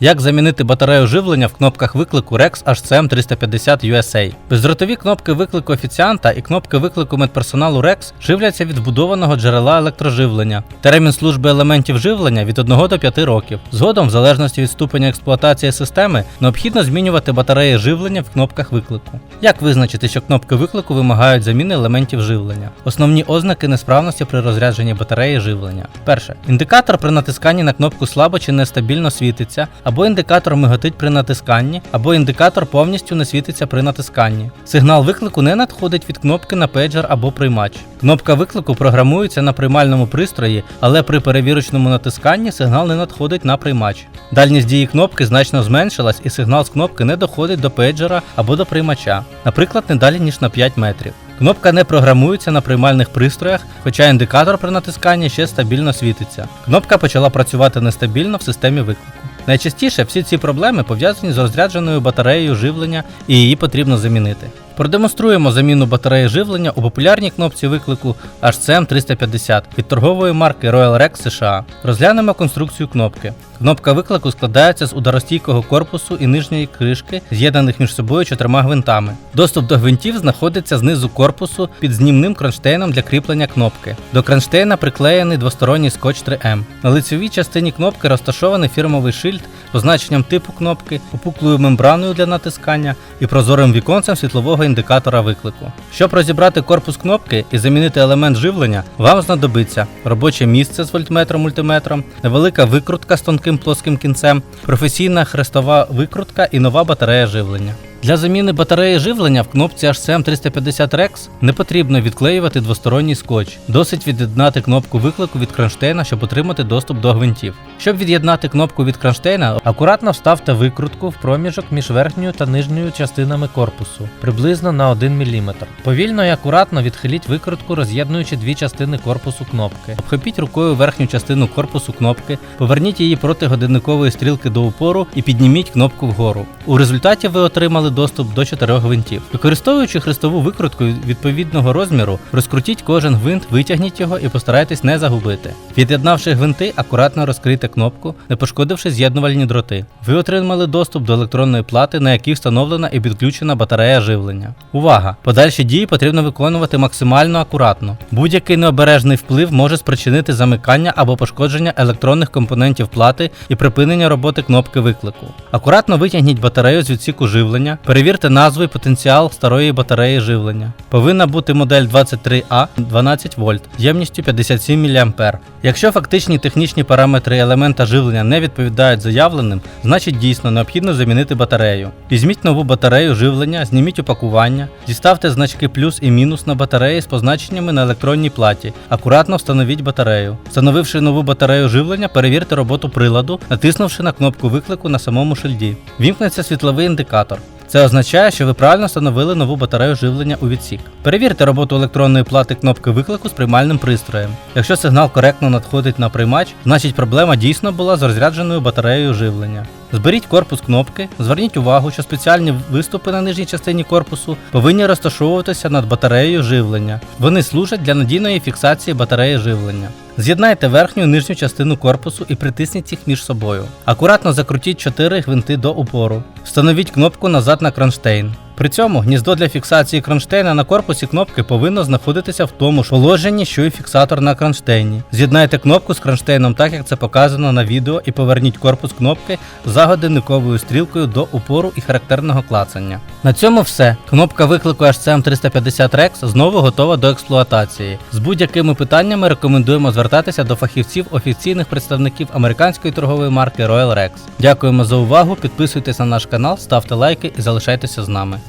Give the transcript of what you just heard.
Як замінити батарею живлення в кнопках виклику Rex HCM 350 USA? Бездротові кнопки виклику офіціанта і кнопки виклику медперсоналу Rex живляться від вбудованого джерела електроживлення. Термін служби елементів живлення від 1 до 5 років. Згодом, в залежності від ступеня експлуатації системи, необхідно змінювати батареї живлення в кнопках виклику. Як визначити, що кнопки виклику вимагають заміни елементів живлення? Основні ознаки несправності при розрядженні батареї живлення. Перше. Індикатор при натисканні на кнопку слабо чи нестабільно світиться, або індикатор миготить при натисканні, або індикатор повністю не світиться при натисканні. Сигнал виклику не надходить від кнопки на пейджер або приймач. Кнопка виклику програмується на приймальному пристрої, але при перевірочному натисканні сигнал не надходить на приймач. Дальність дії кнопки значно зменшилась і сигнал з кнопки не доходить до пейджера або до приймача, наприклад, не далі ніж на 5 метрів. Кнопка не програмується на приймальних пристроях, хоча індикатор при натисканні ще стабільно світиться. Кнопка почала працювати нестабільно в системі виклику. Найчастіше всі ці проблеми пов'язані з розрядженою батареєю живлення і її потрібно замінити. Продемонструємо заміну батареї живлення у популярній кнопці виклику HCM 350 від торгової марки Royal Rex США. Розглянемо конструкцію кнопки. Кнопка виклику складається з ударостійкого корпусу і нижньої кришки, з'єднаних між собою чотирма гвинтами. Доступ до гвинтів знаходиться знизу корпусу під знімним кронштейном для кріплення кнопки. До кронштейна приклеєний двосторонній скотч 3М. На лицевій частині кнопки розташований фірмовий шильд з позначенням типу кнопки, опуклою мембраною для натискання і прозорим віконцем світлового індикатора виклику. Щоб розібрати корпус кнопки і замінити елемент живлення, вам знадобиться робоче місце з вольтметром мультиметром, невелика викрутка з тонким плоским кінцем, професійна хрестова викрутка і нова батарея живлення. Для заміни батареї живлення в кнопці HCM 350 Rex не потрібно відклеювати двосторонній скотч. Досить від'єднати кнопку виклику від кронштейна, щоб отримати доступ до гвинтів. Щоб від'єднати кнопку від кронштейна, акуратно вставте викрутку в проміжок між верхньою та нижньою частинами корпусу, приблизно на 1 мм. Повільно і акуратно відхиліть викрутку, роз'єднуючи дві частини корпусу кнопки. Обхопіть рукою верхню частину корпусу кнопки, поверніть її проти годинникової стрілки до упору і підніміть кнопку вгору. У результаті ви отримали доступ до чотирьох гвинтів. Використовуючи хрестову викрутку відповідного розміру, розкрутіть кожен гвинт, витягніть його і постарайтесь не загубити. Від'єднавши гвинти, акуратно розкрийте кнопку, не пошкодивши з'єднувальні дроти. Ви отримали доступ до електронної плати, на якій встановлена і підключена батарея живлення. Увага! Подальші дії потрібно виконувати максимально акуратно. Будь-який необережний вплив може спричинити замикання або пошкодження електронних компонентів плати і припинення роботи кнопки виклику. Акуратно витягніть батарею з відсіку живлення, перевірте назву і потенціал старої батареї живлення. Повинна бути модель 23А 12 вольт ємністю 57 мА. Якщо фактичні технічні параметри елемента живлення не відповідають заявленим, значить дійсно необхідно замінити батарею. Візьміть нову батарею живлення, зніміть упакування, діставте значки плюс і мінус на батареї з позначеннями на електронній платі. Акуратно встановіть батарею. Встановивши нову батарею живлення, перевірте роботу приладу, натиснувши на кнопку виклику на самому шильді. Вімкнеться світловий індикатор. Це означає, що ви правильно встановили нову батарею живлення у відсік. Перевірте роботу електронної плати кнопки виклику з приймальним пристроєм. Якщо сигнал коректно надходить на приймач, значить проблема дійсно була з розрядженою батареєю живлення. Зберіть корпус кнопки, зверніть увагу, що спеціальні виступи на нижній частині корпусу повинні розташовуватися над батареєю живлення. Вони служать для надійної фіксації батареї живлення. З'єднайте верхню і нижню частину корпусу і притисніть їх між собою. Акуратно закрутіть 4 гвинти до упору. Встановіть кнопку назад на кронштейн. При цьому гніздо для фіксації кронштейна на корпусі кнопки повинно знаходитися в тому ж положенні, що і фіксатор на кронштейні. З'єднайте кнопку з кронштейном так, як це показано на відео, і поверніть корпус кнопки за годинниковою стрілкою до упору і характерного клацання. На цьому все. Кнопка виклику HCM 350 Rex знову готова до експлуатації. З будь-якими питаннями рекомендуємо звертатися до фахівців офіційних представників американської торгової марки Royal Rex. Дякуємо за увагу, підписуйтесь на наш канал, ставте лайки і залишайтеся з нами.